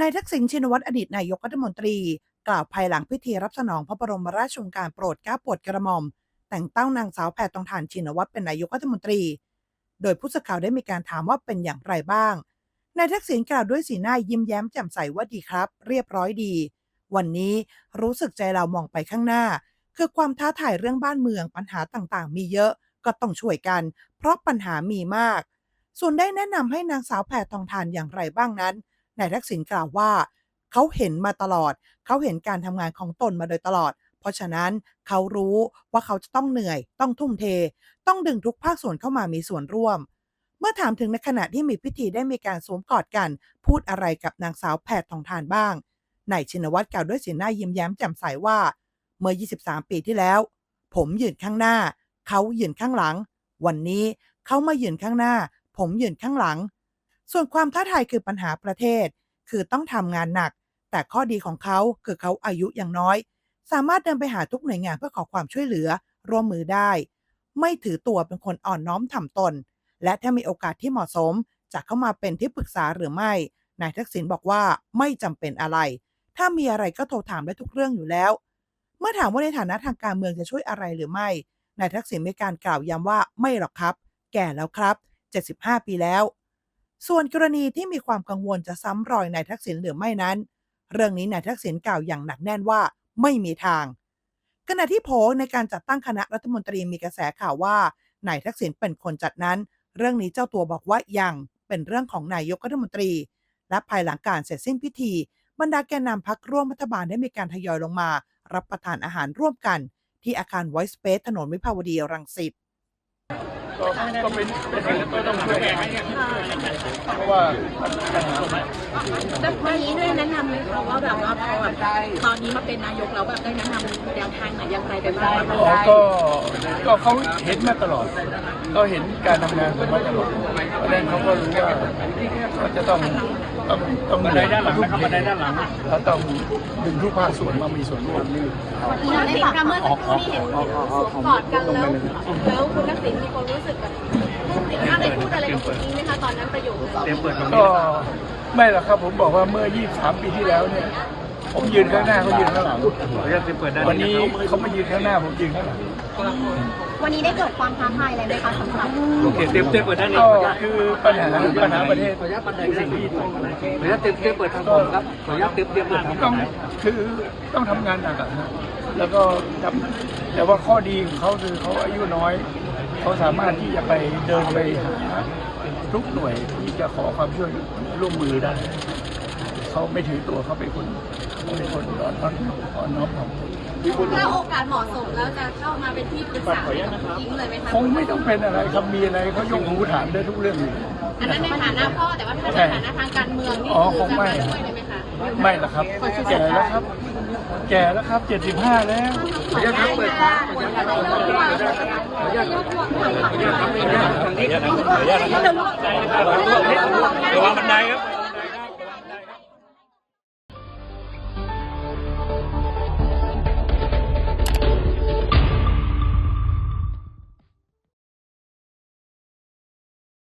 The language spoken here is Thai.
นายทักษิณชินวัตรอดีตนายกรัฐมนตรี กล่าวภายหลังพิธีรับสนองพระบรมราชโองการโปรดเกล้าโปรดกระหม่อม แต่งตั้งนางสาวแพทองทานชินวัตรเป็นนายกรัฐมนตรี โดยผู้สื่อข่าวได้มีการถามว่าเป็นอย่างไรบ้าง นายทักษิณกล่าวด้วยสีหน้ายิ้มแย้มแจ่มใสว่าดีครับ เรียบร้อยดี วันนี้รู้สึกใจเรามองไปข้างหน้า คือความท้าทายเรื่องบ้านเมืองปัญหาต่างๆ มีเยอะก็ต้องช่วยกัน เพราะปัญหามีมาก ส่วนได้แนะนำให้นางสาวแพทองทานอย่างไรบ้างนั้น นายทักษิณกล่าวว่า เขาเห็นมาตลอด เขาเห็นการทำงานของตนมาโดยตลอด เพราะฉะนั้นเขารู้ว่าเขาจะต้องเหนื่อย ต้องทุ่มเท ต้องดึงทุกภาคส่วนเข้ามามีส่วนร่วม เมื่อถามถึงในขณะที่มีพิธีได้มีการสวมกอดกัน พูดอะไรกับนางสาวแพทองทานบ้างนายชินวัตรกล่าวด้วยสีหน้ายิ้มแย้มแจ่มใสว่า เมื่อ 23 ปีที่แล้ว ผมยืนข้างหน้า เขายืนข้างหลัง วันนี้เขามายืนข้างหน้า ผมยืนข้างหลัง ส่วนความท้าทายคือปัญหาประเทศ คือต้องทำงานหนัก แต่ข้อดีของเขาคือเขาอายุยังน้อย สามารถเดินไปหาทุกหน่วยงานเพื่อขอความช่วยเหลือ ร่วมมือได้ ไม่ถือตัวเป็นคนอ่อนน้อมถ่อมตน และถ้ามีโอกาสที่เหมาะสม จะเข้ามาเป็นที่ปรึกษาหรือไม่ นายทักษิณบอกว่าไม่จำเป็นอะไร ถ้ามีอะไรก็โทรถามได้ทุกเรื่องอยู่แล้ว เมื่อถามว่าในฐานะทางการเมืองจะช่วยอะไรหรือไม่ นายทักษิณมีการกล่าวย้ำว่าไม่หรอกครับ แก่แล้วครับ 75 ปีแล้ว ส่วนกรณีที่มีความกังวลจะซ้ำรอยนายทักษิณหรือไม่นั้น เรื่องนี้นายทักษิณกล่าวอย่างหนักแน่นว่าไม่มีทาง ขณะที่โผในการจัดตั้งคณะรัฐมนตรีมีกระแสข่าวว่านายทักษิณเป็นคนจัดนั้น เรื่องนี้เจ้าตัวบอกว่ายังเป็นเรื่องของนายกรัฐมนตรี และภายหลังการเสร็จสิ้นพิธี บรรดาแกนนำพักร่วมรัฐบาลได้มีการทยอยลงมา รับประทานอาหารร่วมกัน ที่อาคาร Voice Space ถนนวิภาวดีรังสิตก็เป็นเป็นสิ่งต้องช่วยกัน เพราะว่าแล้ววันนี้ได้แนะนำไหมคะว่าแบบว่าพอแบบตอนนี้มาเป็นนายกแล้วแบบได้แนะนำแนวทางไหนอย่างไรไปบ้างอ๋อก็ก็เขาเห็นมาตลอด ก็เห็นการทำงานของมาตลอดเพราะนั้นเขาก็รู้ว่าเขาจะต้องต้องต้องบันไดด้านหลังนะครับบันไดด้านหลังเราต้องดึงทุกภาคส่วนมามีส่วนร่วมนี่คุณทักษิณคะเมื่อสักครู่ที่เห็นสวมกอดกันแล้ว แล้วคุณทักษิณมีความรู้สึกแบบ นี้ไหมคะตอนนั้นประโยคเตรียมเปิดก็ไม่หรอกครับผมบอกว่าเมื่อ 23 ปีที่แล้วเนี่ยผมยืนข้างหน้าเขายืนข้างหลังวันนี้เขามายืนข้างหน้าผมยืนข้างหลังวันนี้ได้เกิดความท้าทายอะไรไหมคะสำหรับโอเคเตรียมเตรียมเปิดด้านนี้ก็ขออนุญาตคือปัญหาปัญหาประเทศ ขออนุญาตบันไดสิ่งที่ขออนุญาตเตรียมเตรียมเปิดทางผมครับขออนุญาตเตรียมเตรียมเปิดทางผต้อมงคือต้องทำงานหนักอะนะแล้วก็ทำแต่ว่าข้อดีของเขาคือเขาอายุน้อย เขาสามารถที่จะไปเดินไปหา ทุกหน่วยที่จะขอความช่วยร่วมมือได้ เขาไม่ถือตัวเขาเป็นคนเป็นคนอ่อนน้อมอ่อนน้อมถ่อมถ้าโอกาสเหมาะสมแล้วจะเข้ามาเป็นที่ปรึกษาให้กับคุณยิงเลยไหมคะคงไม่ต้องเป็นอะไรครับมีอะไรเขายกหูถามได้ทุกเรื่องอยู่อันนั้นในฐานะพ่อแต่ว่าถ้าในฐานะทางการเมืองนี่อ๋อคืองจะไม่มาด้วยเลยไหมคะไม่ละครับแก่แล้วครับ แก่แล้วครับ75แล้วขออนุญาตครับเปิดทางขออนุญาตครับขออนุญาตครั บขออนุญาตครับขออนุญาตครับขออนุญาตครับขออนุญาตครับระวังบันไดครับ